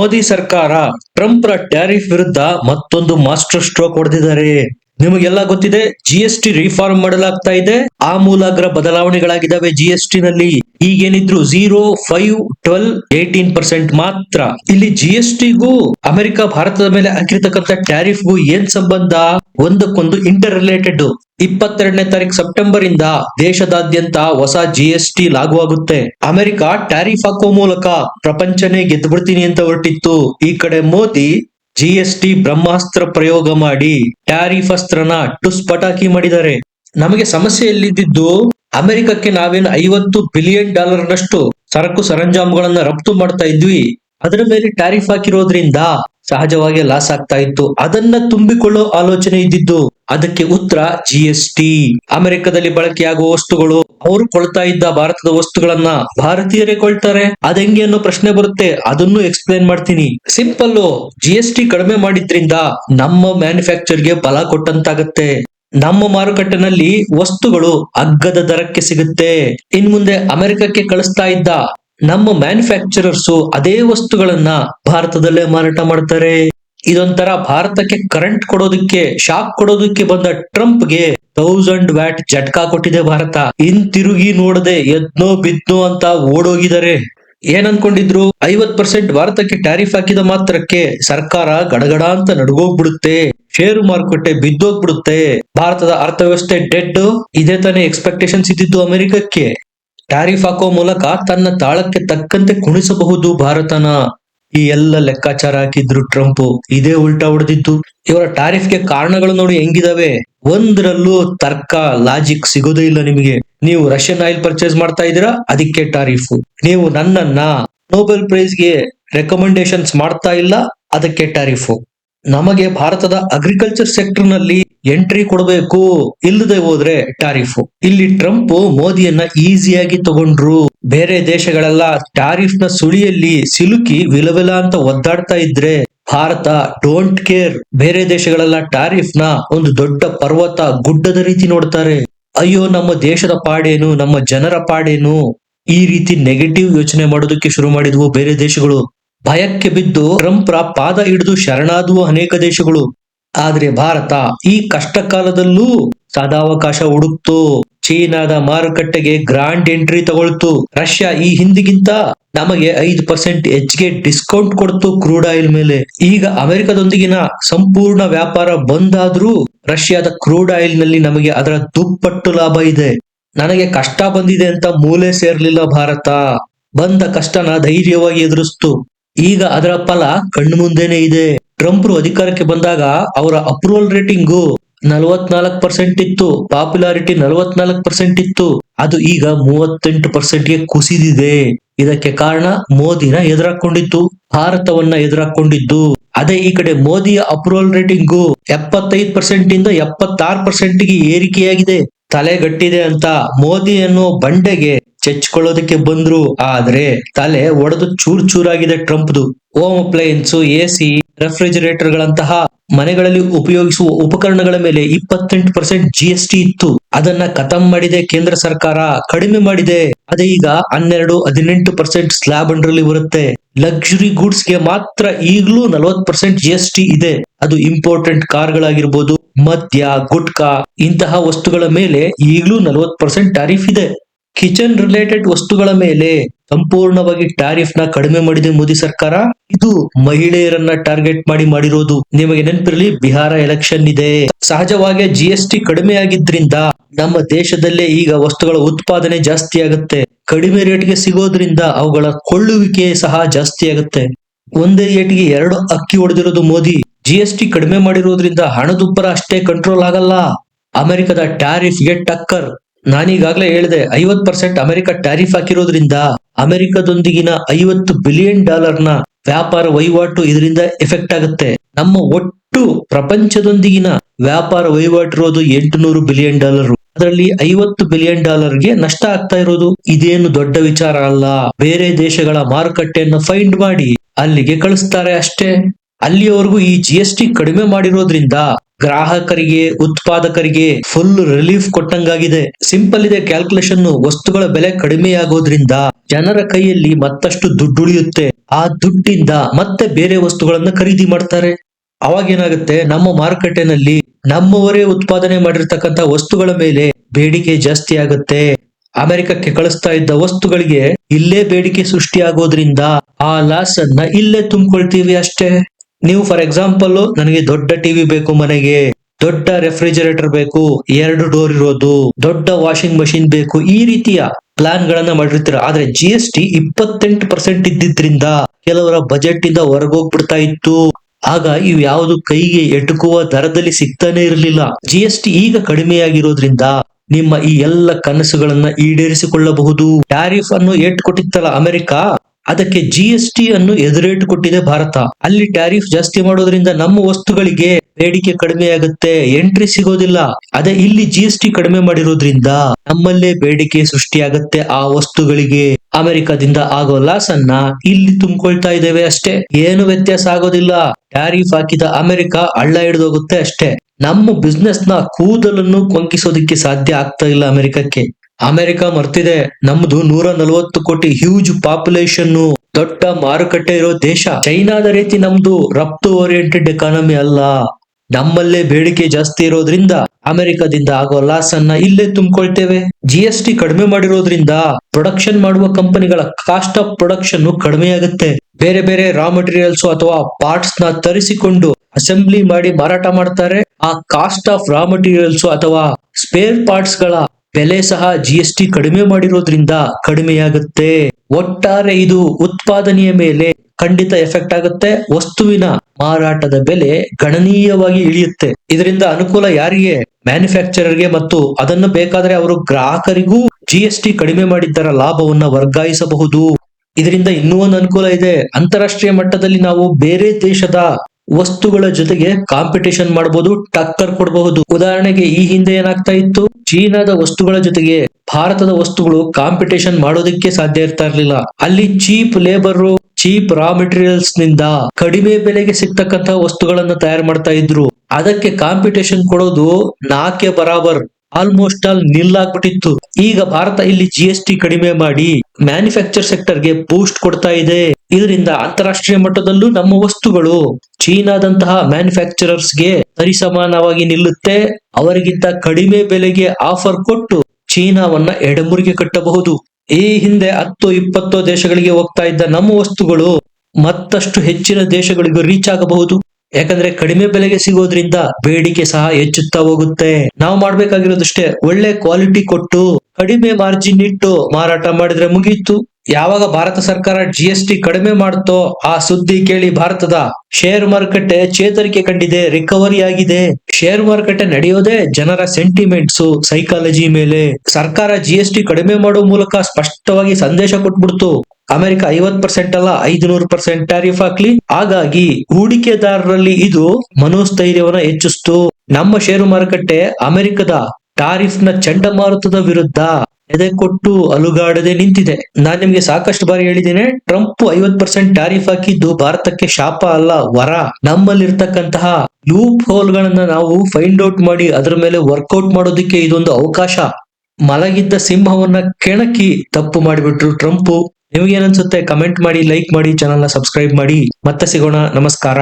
ಮೋದಿ ಸರ್ಕಾರ ಟ್ರಂಪ್ರ ಟ್ಯಾರಿಫ್ ವಿರುದ್ಧ ಮತ್ತೊಂದು ಮಾಸ್ಟರ್ ಸ್ಟ್ರೋಕ್ ಹೊಡೆದಿದ್ದಾರೆ. ನಿಮಗೆಲ್ಲ ಗೊತ್ತಿದೆ ಜಿ ಎಸ್ ಟಿ ರಿಫಾರ್ಮ್ ಮಾಡಲಾಗ್ತಾ ಇದೆ. ಆಮೂಲಾಗ್ರ ಬದಲಾವಣೆಗಳಾಗಿದ್ದಾವೆ ಜಿ ಎಸ್ ಟಿ ನಲ್ಲಿ. ಈಗೇನಿದ್ರು zero five twelve eighteen percent ಮಾತ್ರ. ಇಲ್ಲಿ ಜಿ ಎಸ್ ಟಿಗೂ ಅಮೆರಿಕ ಭಾರತದ ಮೇಲೆ ಹಾಕಿರ್ತಕ್ಕಂಥ ಟ್ಯಾರಿಫ್ಗೂ ಏನ್ ಸಂಬಂಧ? ಒಂದಕ್ಕೊಂದು ಇಂಟರ್ ರಿಲೇಟೆಡ್ ಇಪ್ಪತ್ತೆರಡನೇ ತಾರೀಕು ಸೆಪ್ಟೆಂಬರ್ ಇಂದ ದೇಶದಾದ್ಯಂತ ಹೊಸ ಜಿ ಎಸ್ ಟಿ ಲಾಗು ಆಗುತ್ತೆ ಅಮೆರಿಕ ಟ್ಯಾರಿಫ್ ಹಾಕೋ ಮೂಲಕ ಪ್ರಪಂಚನೇ ಗೆದ್ದು ಬಿಡ್ತೀನಿ ಅಂತ ಹೊರಟಿತ್ತು. ಈ ಕಡೆ ಮೋದಿ ಜಿ ಎಸ್ ಟಿ ಬ್ರಹ್ಮಾಸ್ತ್ರ ಪ್ರಯೋಗ ಮಾಡಿ ಟ್ಯಾರಿಫ್ ಅಸ್ತ್ರನ ಟುಸ್ ಪಟಾಕಿ ಮಾಡಿದ್ದಾರೆ. ನಮಗೆ ಸಮಸ್ಯೆ ಎಲ್ಲಿದ್ದಿದ್ದು, ಅಮೆರಿಕಕ್ಕೆ ನಾವೇನು ಐವತ್ತು ಬಿಲಿಯನ್ ಡಾಲರ್ ನಷ್ಟು ಸರಕು ಸರಂಜಾಮುಗಳನ್ನ ರಫ್ತು ಮಾಡ್ತಾ ಇದ್ವಿ. ಅದರ ಮೇಲೆ ಟ್ಯಾರಿಫ್ ಹಾಕಿರೋದ್ರಿಂದ ಸಹಜವಾಗಿ ಲಾಸ್ ಆಗ್ತಾ ಇತ್ತು. ಅದನ್ನ ತುಂಬಿಕೊಳ್ಳೋ ಆಲೋಚನೆ ಇದ್ದಿದ್ದು. ಅದಕ್ಕೆ ಉತ್ತರ ಜಿ ಎಸ್ ಟಿ ಅಮೆರಿಕದಲ್ಲಿ ಬಳಕೆಯಾಗುವ ವಸ್ತುಗಳು ಅವರು ಕೊಳ್ತಾ ಇದ್ದ ಭಾರತದ ವಸ್ತುಗಳನ್ನ ಭಾರತೀಯರೇ ಕೊಳ್ತಾರೆ. ಅದೆಂಗೆ ಅನ್ನೋ ಪ್ರಶ್ನೆ ಬರುತ್ತೆ. ಅದನ್ನು ಎಕ್ಸ್ಪ್ಲೇನ್ ಮಾಡ್ತೀನಿ. ಸಿಂಪಲ್ ಜಿ ಎಸ್ ಟಿ ಕಡಿಮೆ ಮಾಡಿದ್ರಿಂದ ನಮ್ಮ ಮ್ಯಾನುಫ್ಯಾಕ್ಚರ್ಗೆ ಬಲ ಕೊಟ್ಟಂತಾಗತ್ತೆ. ನಮ್ಮ ಮಾರುಕಟ್ಟೆನಲ್ಲಿ ವಸ್ತುಗಳು ಅಗ್ಗದ ದರಕ್ಕೆ ಸಿಗುತ್ತೆ. ಇನ್ ಮುಂದೆ ಅಮೆರಿಕಕ್ಕೆ ಕಳಿಸ್ತಾ ಇದ್ದ ನಮ್ಮ ಮ್ಯಾನುಫ್ಯಾಕ್ಚರರ್ಸ್ ಅದೇ ವಸ್ತುಗಳನ್ನ ಭಾರತದಲ್ಲೇ ಮಾರಾಟ ಮಾಡ್ತಾರೆ. ಇದೊಂಥರ ಭಾರತಕ್ಕೆ ಕರೆಂಟ್ ಕೊಡೋದಕ್ಕೆ ಶಾಕ್ ಕೊಡೋದಕ್ಕೆ ಬಂದ ಟ್ರಂಪ್ಗೆ ಥೌಸಂಡ್ ವ್ಯಾಟ್ ಜಟ್ಕಾ ಕೊಟ್ಟಿದೆ ಭಾರತ. ತಿರುಗಿ ನೋಡದೆ ಎದ್ನೋ ಬಿದ್ನೋ ಅಂತ ಓಡೋಗಿದ್ದಾರೆ. ಏನ್ ಅನ್ಕೊಂಡಿದ್ರು ಐವತ್ ಪರ್ಸೆಂಟ್ ಭಾರತಕ್ಕೆ ಟ್ಯಾರಿಫ್ ಹಾಕಿದ ಮಾತ್ರಕ್ಕೆ ಸರ್ಕಾರ ಗಡಗಡ ಅಂತ ನಡ್ಗೋಗ್ಬಿಡುತ್ತೆ. ಷೇರು ಮಾರುಕಟ್ಟೆ ಬಿದ್ದೋಗ್ಬಿಡುತ್ತೆ. ಭಾರತದ ಅರ್ಥವ್ಯವಸ್ಥೆ ಡೆಡ್ ಇದೇ ತಾನೇ ಎಕ್ಸ್ಪೆಕ್ಟೇಷನ್ಸ್ ಇದ್ದಿದ್ದು ಅಮೆರಿಕಕ್ಕೆ. ಟ್ಯಾರಿಫ್ ಹಾಕೋ ಮೂಲಕ ತನ್ನ ತಾಳಕ್ಕೆ ತಕ್ಕಂತೆ ಕುಣಿಸಬಹುದು ಭಾರತನ. ಈ ಎಲ್ಲ ಲೆಕ್ಕಾಚಾರ ಹಾಕಿದ್ರು ಟ್ರಂಪ್, ಇದೇ ಉಲ್ಟಾ ಹೊಡೆದಿತ್ತು ಇವರ ಟ್ಯಾರಿಫ್ಗೆ ಕಾರಣಗಳು ನೋಡಿ ಹೆಂಗಿದಾವೆ? ಒಂದರಲ್ಲೂ ತರ್ಕ ಲಾಜಿಕ್ ಸಿಗೋದೇ ಇಲ್ಲ ನಿಮಗೆ. ನೀವು ರಷ್ಯನ್ ಆಯಿಲ್ ಪರ್ಚೇಸ್ ಮಾಡ್ತಾ ಇದ್ದೀರಾ? ಅದಕ್ಕೆ ಟಾರಿಫ್. ನೀವು ನನ್ನನ್ನ ನೋಬೆಲ್ ಪ್ರೈಸ್ಗೆ ರೆಕಮೆಂಡೇಶನ್ಸ್ ಮಾಡ್ತಾ ಇಲ್ಲ? ಅದಕ್ಕೆ ಟ್ಯಾರಿಫ್ ನಮಗೆ ಭಾರತದ ಅಗ್ರಿಕಲ್ಚರ್ ಸೆಕ್ಟರ್ನಲ್ಲಿ ಎಂಟ್ರಿ ಕೊಡಬೇಕು. ಇಲ್ಲದೆ ಹೋದ್ರೆ ಟಾರಿಫ್ ಇಲ್ಲಿ ಟ್ರಂಪ್ ಮೋದಿಯನ್ನ ಈಸಿಯಾಗಿ ತಗೊಂಡ್ರು. ಬೇರೆ ದೇಶಗಳೆಲ್ಲ ಟಾರಿಫ್ನ ಸುಳಿಯಲ್ಲಿ ಸಿಲುಕಿ ವಿಲವಿಲ ಅಂತ ಒದ್ದಾಡ್ತಾ ಇದ್ರೆ ಭಾರತ ಡೋಂಟ್ ಕೇರ್ ಬೇರೆ ದೇಶಗಳೆಲ್ಲ ಟಾರಿಫ್ನ ಒಂದು ದೊಡ್ಡ ಪರ್ವತ ಗುಡ್ಡದ ರೀತಿ ನೋಡ್ತಾರೆ. ಅಯ್ಯೋ, ನಮ್ಮ ದೇಶದ ಪಾಡೇನು, ನಮ್ಮ ಜನರ ಪಾಡೇನು? ಈ ರೀತಿ ನೆಗೆಟಿವ್ ಯೋಚನೆ ಮಾಡೋದಕ್ಕೆ ಶುರು ಮಾಡಿದ್ವು ಬೇರೆ ದೇಶಗಳು. ಭಯಕ್ಕೆ ಬಿದ್ದು ಟ್ರಂಪ್ರ ಪಾದ ಹಿಡಿದು ಶರಣಾದುವ ಅನೇಕ ದೇಶಗಳು. ಆದರೆ ಭಾರತ ಈ ಕಷ್ಟ ಕಾಲದಲ್ಲೂ ಸದಾವಕಾಶ ಹುಡುಕ್ತು. ಚೀನಾದ ಮಾರುಕಟ್ಟೆಗೆ ಗ್ರಾಂಡ್ ಎಂಟ್ರಿ ತಗೊಳ್ತು. ರಷ್ಯಾ ಈ ಹಿಂದಿಗಿಂತ ನಮಗೆ ಐದು ಪರ್ಸೆಂಟ್ ಹೆಚ್ಚಿಗೆ ಡಿಸ್ಕೌಂಟ್ ಕೊಡ್ತು ಕ್ರೂಡ್ ಆಯಿಲ್ ಮೇಲೆ. ಈಗ ಅಮೆರಿಕದೊಂದಿಗಿನ ಸಂಪೂರ್ಣ ವ್ಯಾಪಾರ ಬಂದಾದ್ರೂ ರಷ್ಯಾದ ಕ್ರೂಡ್ ಆಯಿಲ್ನಲ್ಲಿ ನಮಗೆ ಅದರ ದುಪ್ಪಟ್ಟು ಲಾಭ ಇದೆ. ನನಗೆ ಕಷ್ಟ ಬಂದಿದೆ ಅಂತ ಮೂಲೆ ಸೇರ್ಲಿಲ್ಲ ಭಾರತ. ಬಂದ ಕಷ್ಟನ ಧೈರ್ಯವಾಗಿ ಎದುರಿಸ್ತು. ಈಗ ಅದರ ಫಲ ಕಣ್ಣು ಮುಂದೆನೆ ಇದೆ. ಟ್ರಂಪ್ರು ಅಧಿಕಾರಕ್ಕೆ ಬಂದಾಗ ಅವರ ಅಪ್ರೂವಲ್ ರೇಟಿಂಗು ನಲವತ್ನಾಲ್ಕು ಪರ್ಸೆಂಟ್ ಇತ್ತು. ಪಾಪ್ಯುಲಾರಿಟಿ ನಲವತ್ನಾಲ್ಕು ಪರ್ಸೆಂಟ್ ಇತ್ತು. ಅದು ಈಗ ಮೂವತ್ತೆಂಟು ಪರ್ಸೆಂಟ್ಗೆ ಕುಸಿದಿದೆ. ಇದಕ್ಕೆ ಕಾರಣ ಮೋದಿನ ಎದುರಾಕೊಂಡಿತ್ತು, ಭಾರತವನ್ನ ಎದುರಾಕೊಂಡಿದ್ದು. ಅದೇ ಈ ಕಡೆ ಮೋದಿಯ ಅಪ್ರೂವಲ್ ರೇಟಿಂಗು ಎಪ್ಪತ್ತೈದು ಪರ್ಸೆಂಟ್ ಇಂದ ಎಪ್ಪತ್ತಾರು ಪರ್ಸೆಂಟ್ಗೆ ಏರಿಕೆಯಾಗಿದೆ. ತಲೆಗಟ್ಟಿದೆ ಅಂತ ಮೋದಿ ಅನ್ನೋ ಬಂಡೆಗೆ ಚೆಚ್ಕೊಳ್ಳೋದಕ್ಕೆ ಬಂದ್ರು ಆದ್ರೆ ತಲೆ ಒಡೆದು ಚೂರ್ ಚೂರಾಗಿದೆ ಟ್ರಂಪ್ದು. ಹೋಮ್ ಅಪ್ಲಯನ್ಸ್ ಎಸಿ ರೆಫ್ರಿಜರೇಟರ್ ಗಳಂತಹ ಮನೆಗಳಲ್ಲಿ ಉಪಯೋಗಿಸುವ ಉಪಕರಣಗಳ ಮೇಲೆ ಇಪ್ಪತ್ತೆಂಟು ಪರ್ಸೆಂಟ್ ಜಿ ಎಸ್ ಟಿ ಇತ್ತು. ಅದನ್ನ ಖತಮ್ ಮಾಡಿದೆ ಕೇಂದ್ರ ಸರ್ಕಾರ, ಕಡಿಮೆ ಮಾಡಿದೆ. ಅದೇ ಈಗ ಹನ್ನೆರಡು, ಹದಿನೆಂಟು ಪರ್ಸೆಂಟ್ ಸ್ಲಾಬ್ ಅಂಡ್ರಲ್ಲಿ ಬರುತ್ತೆ. ಲಕ್ಸುರಿ ಗೂಡ್ಸ್ಗೆ ಮಾತ್ರ ಈಗಲೂ ನಲವತ್ ಪರ್ಸೆಂಟ್ ಜಿ ಎಸ್ ಟಿ ಇದೆ. ಅದು ಇಂಪಾರ್ಟೆಂಟ್ ಕಾರ್ಗಳಾಗಿರ್ಬೋದು, ಮದ್ಯ, ಗುಟ್ಕಾ ಇಂತಹ ವಸ್ತುಗಳ ಮೇಲೆ ಈಗಲೂ ನಲವತ್ ಪರ್ಸೆಂಟ್ ಟಾರಿಫ್ ಇದೆ. ಕಿಚನ್ ರಿಲೇಟೆಡ್ ವಸ್ತುಗಳ ಮೇಲೆ ಸಂಪೂರ್ಣವಾಗಿ ಟ್ಯಾರಿಫ್ನ ಕಡಿಮೆ ಮಾಡಿದೆ ಮೋದಿ ಸರ್ಕಾರ. ಇದು ಮಹಿಳೆಯರನ್ನ ಟಾರ್ಗೆಟ್ ಮಾಡಿ ಮಾಡಿರೋದು. ನಿಮಗೆ ನೆನಪಿರಲಿ, ಬಿಹಾರ ಎಲೆಕ್ಷನ್ ಇದೆ. ಸಹಜವಾಗಿ ಜಿ ಎಸ್ ಟಿ ಕಡಿಮೆ ಆಗಿದ್ರಿಂದ ನಮ್ಮ ದೇಶದಲ್ಲೇ ಈಗ ವಸ್ತುಗಳ ಉತ್ಪಾದನೆ ಜಾಸ್ತಿ ಆಗುತ್ತೆ. ಕಡಿಮೆ ರೇಟ್ಗೆ ಸಿಗೋದ್ರಿಂದ ಅವುಗಳ ಕೊಳ್ಳುವಿಕೆ ಸಹ ಜಾಸ್ತಿ ಆಗುತ್ತೆ. ಒಂದೇ ರೇಟ್ಗೆ ಎರಡು ಅಕ್ಕಿ ಹೊಡೆದಿರೋದು ಮೋದಿ. ಜಿ ಎಸ್ ಟಿ ಕಡಿಮೆ ಮಾಡಿರೋದ್ರಿಂದ ಹಣದುಬ್ಬರ ಅಷ್ಟೇ ಕಂಟ್ರೋಲ್ ಆಗಲ್ಲ. ಅಮೆರಿಕದ ಟ್ಯಾರಿಫ್ಗೆ ಟಕ್ಕರ್. ನಾನೀಗಾಗ್ಲೇ ಹೇಳಿದೆ ಐವತ್ ಪರ್ಸೆಂಟ್ ಅಮೆರಿಕ ಟ್ಯಾರಿಫ್ ಹಾಕಿರೋದ್ರಿಂದ ಅಮೆರಿಕದೊಂದಿಗಿನ ಐವತ್ತು ಬಿಲಿಯನ್ ಡಾಲರ್ನ ವ್ಯಾಪಾರ ವಹಿವಾಟು ಇದರಿಂದ ಎಫೆಕ್ಟ್ ಆಗುತ್ತೆ. ನಮ್ಮ ಒಟ್ಟು ಪ್ರಪಂಚದೊಂದಿಗಿನ ವ್ಯಾಪಾರ ವಹಿವಾಟು ಇರೋದು ಎಂಟುನೂರು ಬಿಲಿಯನ್ ಡಾಲರ್. ಅದರಲ್ಲಿ ಐವತ್ತು ಬಿಲಿಯನ್ ಡಾಲರ್ಗೆ ನಷ್ಟ ಆಗ್ತಾ ಇರೋದು ಇದೇನು ದೊಡ್ಡ ವಿಚಾರ ಅಲ್ಲ. ಬೇರೆ ದೇಶಗಳ ಮಾರುಕಟ್ಟೆಯನ್ನು ಫೈಂಡ್ ಮಾಡಿ ಅಲ್ಲಿಗೆ ಕಳಿಸ್ತಾರೆ ಅಷ್ಟೇ. ಅಲ್ಲಿಯವರೆಗೂ ಈ ಜಿ ಎಸ್ ಟಿ ಕಡಿಮೆ ಮಾಡಿರೋದ್ರಿಂದ ಗ್ರಾಹಕರಿಗೆ, ಉತ್ಪಾದಕರಿಗೆ ಫುಲ್ ರಿಲೀಫ್ ಕೊಟ್ಟಂಗಾಗಿದೆ. ಸಿಂಪಲ್ ಇದೆ ಕ್ಯಾಲ್ಕುಲೇಷನ್ ವಸ್ತುಗಳ ಬೆಲೆ ಕಡಿಮೆಯಾಗೋದ್ರಿಂದ ಜನರ ಕೈಯಲ್ಲಿ ಮತ್ತಷ್ಟು ದುಡ್ಡು ಉಳಿಯುತ್ತೆ. ಆ ದುಡ್ಡಿಂದ ಮತ್ತೆ ಬೇರೆ ವಸ್ತುಗಳನ್ನ ಖರೀದಿ ಮಾಡ್ತಾರೆ. ಅವಾಗ ಏನಾಗುತ್ತೆ? ನಮ್ಮ ಮಾರುಕಟ್ಟೆನಲ್ಲಿ ನಮ್ಮವರೇ ಉತ್ಪಾದನೆ ಮಾಡಿರ್ತಕ್ಕಂತ ವಸ್ತುಗಳ ಮೇಲೆ ಬೇಡಿಕೆ ಜಾಸ್ತಿ ಆಗುತ್ತೆ. ಅಮೆರಿಕಕ್ಕೆ ಕಳಿಸ್ತಾ ಇದ್ದ ವಸ್ತುಗಳಿಗೆ ಇಲ್ಲೇ ಬೇಡಿಕೆ ಸೃಷ್ಟಿಯಾಗೋದ್ರಿಂದ ಆ ಲಾಸ್ ಅನ್ನ ಇಲ್ಲೇ ತುಂಬಿಕೊಳ್ತೀವಿ ಅಷ್ಟೇ. ನೀವು ಫಾರ್ ಎಕ್ಸಾಂಪಲ್ ನನಗೆ ದೊಡ್ಡ ಟಿವಿ ಬೇಕು ಮನೆಗೆ, ದೊಡ್ಡ ರೆಫ್ರಿಜರೇಟರ್ ಬೇಕು, ಎರಡು ಡೋರ್ ಇರೋದು, ದೊಡ್ಡ ವಾಷಿಂಗ್ ಮಷಿನ್ ಬೇಕು, ಈ ರೀತಿಯ ಪ್ಲಾನ್ ಗಳನ್ನ ಮಾಡಿರ್ತೀರ. ಆದ್ರೆ ಜಿ ಎಸ್ ಟಿ ಇಪ್ಪತ್ತೆಂಟು ಪರ್ಸೆಂಟ್ ಇದ್ದಿದ್ರಿಂದ ಕೆಲವರ ಬಜೆಟ್ ಇಂದ ಹೊರಗೋಗ್ಬಿಡ್ತಾ ಇತ್ತು. ಆಗ ಇವು ಯಾವುದು ಕೈಗೆ ಎಟುಕುವ ದರದಲ್ಲಿ ಸಿಗ್ತಾನೆ ಇರಲಿಲ್ಲ. ಜಿ ಎಸ್ ಟಿ ಈಗ ಕಡಿಮೆಯಾಗಿರೋದ್ರಿಂದ ನಿಮ್ಮ ಈ ಎಲ್ಲ ಕನಸುಗಳನ್ನ ಈಡೇರಿಸಿಕೊಳ್ಳಬಹುದು. ಟ್ಯಾರಿಫ್ ಅನ್ನು ಏಟ್ ಕೊಟ್ಟಿತ್ತಲ್ಲ ಅಮೆರಿಕ? ಅದಕ್ಕೆ ಜಿ ಎಸ್ ಟಿ ಅನ್ನು ಎದುರೇಟು ಕೊಟ್ಟಿದೆ ಭಾರತ. ಅಲ್ಲಿ ಟ್ಯಾರಿಫ್ ಜಾಸ್ತಿ ಮಾಡೋದ್ರಿಂದ ನಮ್ಮ ವಸ್ತುಗಳಿಗೆ ಬೇಡಿಕೆ ಕಡಿಮೆ ಆಗುತ್ತೆ ಎಂಟ್ರಿ ಸಿಗೋದಿಲ್ಲ. ಅದೇ ಇಲ್ಲಿ ಜಿ ಎಸ್ ಟಿ ಕಡಿಮೆ ಮಾಡಿರೋದ್ರಿಂದ ನಮ್ಮಲ್ಲೇ ಬೇಡಿಕೆ ಸೃಷ್ಟಿಯಾಗುತ್ತೆ ಆ ವಸ್ತುಗಳಿಗೆ. ಅಮೆರಿಕದಿಂದ ಆಗೋ ಲಾಸ್ ಅನ್ನ ಇಲ್ಲಿ ತುಂಬಿಕೊಳ್ತಾ ಇದ್ದೇವೆ ಅಷ್ಟೇ. ಏನು ವ್ಯತ್ಯಾಸ ಆಗೋದಿಲ್ಲ. ಟ್ಯಾರಿಫ್ ಹಾಕಿದ ಅಮೆರಿಕ ಹಳ್ಳ ಹಿಡಿದೋಗುತ್ತೆ ಅಷ್ಟೇ. ನಮ್ಮ ಬಿಸ್ನೆಸ್ನ ಕೂದಲನ್ನು ಕೊಂಕಿಸೋದಿಕ್ಕೆ ಸಾಧ್ಯ ಆಗ್ತಾ ಇಲ್ಲ ಅಮೆರಿಕಕ್ಕೆ. ಅಮೆರಿಕ ಮರ್ತಿದೆ. ನಮ್ದು ನೂರ ನಲವತ್ತು ಕೋಟಿ ಹ್ಯೂಜ್ ಪಾಪ್ಯುಲೇಷನ್ ದೊಡ್ಡ ಮಾರುಕಟ್ಟೆ ಇರೋ ದೇಶ. ಚೈನಾದ ರೀತಿ ನಮ್ದು ರಫ್ತು ಓರಿಯೆಂಟೆಡ್ ಎಕಾನಮಿ ಅಲ್ಲ. ನಮ್ಮಲ್ಲೇ ಬೇಡಿಕೆ ಜಾಸ್ತಿ ಇರೋದ್ರಿಂದ ಅಮೆರಿಕದಿಂದ ಆಗೋ ಲಾಸ್ ಅನ್ನ ಇಲ್ಲೇ ತುಂಬಿಕೊಳ್ತೇವೆ. ಜಿ ಎಸ್ ಟಿ ಕಡಿಮೆ ಮಾಡಿರೋದ್ರಿಂದ ಪ್ರೊಡಕ್ಷನ್ ಮಾಡುವ ಕಂಪನಿಗಳ ಕಾಸ್ಟ್ ಆಫ್ ಪ್ರೊಡಕ್ಷನ್ ಕಡಿಮೆ ಆಗುತ್ತೆ. ಬೇರೆ ಬೇರೆ ರಾ ಮಟೀರಿಯಲ್ಸ್ ಅಥವಾ ಪಾರ್ಟ್ಸ್ನ ತರಿಸಿಕೊಂಡು ಅಸೆಂಬ್ಲಿ ಮಾಡಿ ಮಾರಾಟ ಮಾಡ್ತಾರೆ. ಆ ಕಾಸ್ಟ್ ಆಫ್ ರಾ ಮಟೀರಿಯಲ್ಸ್ ಅಥವಾ ಸ್ಪೇರ್ ಪಾರ್ಟ್ಸ್ಗಳ ಬೆಲೆ ಸಹ ಜಿ ಎಸ್ ಟಿ ಕಡಿಮೆ ಮಾಡಿರೋದ್ರಿಂದ ಕಡಿಮೆಯಾಗುತ್ತೆ. ಒಟ್ಟಾರೆ ಇದು ಉತ್ಪಾದನೆಯ ಮೇಲೆ ಖಂಡಿತ ಎಫೆಕ್ಟ್ ಆಗುತ್ತೆ. ವಸ್ತುವಿನ ಮಾರಾಟದ ಬೆಲೆ ಗಣನೀಯವಾಗಿ ಇಳಿಯುತ್ತೆ. ಇದರಿಂದ ಅನುಕೂಲ ಯಾರಿಗೆ? ಮ್ಯಾನುಫ್ಯಾಕ್ಚರರ್ಗೆ ಮತ್ತು ಅದನ್ನು ಬೇಕಾದ್ರೆ ಅವರು ಗ್ರಾಹಕರಿಗೂ ಜಿ ಎಸ್ ಟಿ ಕಡಿಮೆ ಮಾಡಿದ್ದರ ಲಾಭವನ್ನ ವರ್ಗಾಯಿಸಬಹುದು. ಇದರಿಂದ ಇನ್ನೂ ಒಂದು ಅನುಕೂಲ ಇದೆ. ಅಂತಾರಾಷ್ಟ್ರೀಯ ಮಟ್ಟದಲ್ಲಿ ನಾವು ಬೇರೆ ದೇಶದ ವಸ್ತುಗಳ ಜೊತೆಗೆ ಕಾಂಪಿಟೇಷನ್ ಮಾಡಬಹುದು ಟಕ್ಕರ್ ಕೊಡಬಹುದು. ಉದಾಹರಣೆಗೆ ಈ ಹಿಂದೆ ಏನಾಗ್ತಾ ಇತ್ತು? ಚೀನಾದ ವಸ್ತುಗಳ ಜೊತೆಗೆ ಭಾರತದ ವಸ್ತುಗಳು ಕಾಂಪಿಟೇಷನ್ ಮಾಡೋದಕ್ಕೆ ಸಾಧ್ಯ ಇರ್ತಾ ಇರ್ಲಿಲ್ಲ. ಅಲ್ಲಿ ಚೀಪ್ ಲೇಬರ್ ಚೀಪ್ ರಾ ಮೆಟೀರಿಯಲ್ಸ್ನಿಂದ ಕಡಿಮೆ ಬೆಲೆಗೆ ಸಿಗ್ತಕ್ಕಂತ ವಸ್ತುಗಳನ್ನ ತಯಾರು ಮಾಡ್ತಾ ಇದ್ರು. ಅದಕ್ಕೆ ಕಾಂಪಿಟೇಷನ್ ಕೊಡೋದು ನಾಕೆ ಬರಾಬರ್? ಆಲ್ಮೋಸ್ಟ್ ಆಲ್ ನಿಲ್ಲಾಗ್ಬಿಟ್ಟಿತ್ತು. ಈಗ ಭಾರತ ಇಲ್ಲಿ ಜಿ ಕಡಿಮೆ ಮಾಡಿ ಮ್ಯಾನುಫ್ಯಾಕ್ಚರ್ ಸೆಕ್ಟರ್ಗೆ ಬೂಸ್ಟ್ ಕೊಡ್ತಾ ಇದೆ. ಇದರಿಂದ ಅಂತಾರಾಷ್ಟ್ರೀಯ ಮಟ್ಟದಲ್ಲೂ ನಮ್ಮ ವಸ್ತುಗಳು ಚೀನಾದಂತಹ ಮ್ಯಾನುಫ್ಯಾಕ್ಚರರ್ಸ್ಗೆ ಸರಿಸಮಾನವಾಗಿ ನಿಲ್ಲುತ್ತೆ. ಅವರಿಗಿಂತ ಕಡಿಮೆ ಬೆಲೆಗೆ ಆಫರ್ ಕೊಟ್ಟು ಚೀನಾವನ್ನ ಎಡಮುರಿಗೆ ಕಟ್ಟಬಹುದು. ಈ ಹಿಂದೆ ಹತ್ತು ಇಪ್ಪತ್ತು ದೇಶಗಳಿಗೆ ಹೋಗ್ತಾ ಇದ್ದ ನಮ್ಮ ವಸ್ತುಗಳು ಮತ್ತಷ್ಟು ಹೆಚ್ಚಿನ ದೇಶಗಳಿಗೂ ರೀಚ್ ಆಗಬಹುದು. ಯಾಕಂದ್ರೆ ಕಡಿಮೆ ಬೆಲೆಗೆ ಸಿಗೋದ್ರಿಂದ ಬೇಡಿಕೆ ಸಹ ಹೆಚ್ಚುತ್ತಾ ಹೋಗುತ್ತೆ. ನಾವು ಮಾಡ್ಬೇಕಾಗಿರೋದಷ್ಟೇ ಒಳ್ಳೆ ಕ್ವಾಲಿಟಿ ಕೊಟ್ಟು ಕಡಿಮೆ ಮಾರ್ಜಿನ್ ಇಟ್ಟು ಮಾರಾಟ ಮಾಡಿದ್ರೆ ಮುಗೀತು. ಯಾವಾಗ ಭಾರತ ಸರ್ಕಾರ ಜಿ ಎಸ್ ಟಿ ಕಡಿಮೆ ಮಾಡುತ್ತೋ ಆ ಸುದ್ದಿ ಕೇಳಿ ಭಾರತದ ಶೇರ್ ಮಾರುಕಟ್ಟೆ ಚೇತರಿಕೆ ಕಂಡಿದೆ ರಿಕವರಿ ಆಗಿದೆ. ಶೇರ್ ಮಾರುಕಟ್ಟೆ ನಡೆಯೋದೇ ಜನರ ಸೆಂಟಿಮೆಂಟ್ಸ್ ಸೈಕಾಲಜಿ ಮೇಲೆ. ಸರ್ಕಾರ ಜಿ ಎಸ್ ಟಿ ಕಡಿಮೆ ಮಾಡುವ ಮೂಲಕ ಸ್ಪಷ್ಟವಾಗಿ ಸಂದೇಶ ಕೊಟ್ಬಿಡ್ತು. ಅಮೆರಿಕ ಐವತ್ ಪರ್ಸೆಂಟ್ ಅಲ್ಲ, ಐದುನೂರು ಪರ್ಸೆಂಟ್ ಟ್ಯಾರಿಫ್ ಹಾಕ್ಲಿ. ಹಾಗಾಗಿ ಹೂಡಿಕೆದಾರರಲ್ಲಿ ಇದು ಮನೋಸ್ಥೈರ್ಯವನ್ನ ಹೆಚ್ಚಿಸ್ತು. ನಮ್ಮ ಷೇರು ಮಾರುಕಟ್ಟೆ ಅಮೆರಿಕದ ಟಾರಿಫ್ನ ಚಂಡಮಾರುತದ ವಿರುದ್ಧ ಎದೆ ಕೊಟ್ಟು ಅಲುಗಾಡದೆ ನಿಂತಿದೆ. ನಾನ್ ನಿಮ್ಗೆ ಸಾಕಷ್ಟು ಬಾರಿ ಹೇಳಿದ್ದೇನೆ, ಟ್ರಂಪ್ ಐವತ್ ಪರ್ಸೆಂಟ್ ಟಾರಿಫ್ ಹಾಕಿದ್ದು ಭಾರತಕ್ಕೆ ಶಾಪ ಅಲ್ಲ, ವರ. ನಮ್ಮಲ್ಲಿರ್ತಕ್ಕಂತಹ ಲೂಪ್ ಹೋಲ್ ಗಳನ್ನ ನಾವು ಫೈಂಡ್ ಔಟ್ ಮಾಡಿ ಅದರ ಮೇಲೆ ವರ್ಕೌಟ್ ಮಾಡೋದಕ್ಕೆ ಇದೊಂದು ಅವಕಾಶ. ಮಲಗಿದ್ದ ಸಿಂಹವನ್ನ ಕೆಣಕಿ ತಪ್ಪು ಮಾಡಿಬಿಟ್ರು ಟ್ರಂಪ್. ನಿಮ್ಗೆ ಏನನ್ಸುತ್ತೆ ಕಮೆಂಟ್ ಮಾಡಿ ಲೈಕ್ ಮಾಡಿ ಚಾನಲ್ನ ಸಬ್ಸ್ಕ್ರೈಬ್ ಮಾಡಿ. ಮತ್ತೆ ಸಿಗೋಣ. ನಮಸ್ಕಾರ.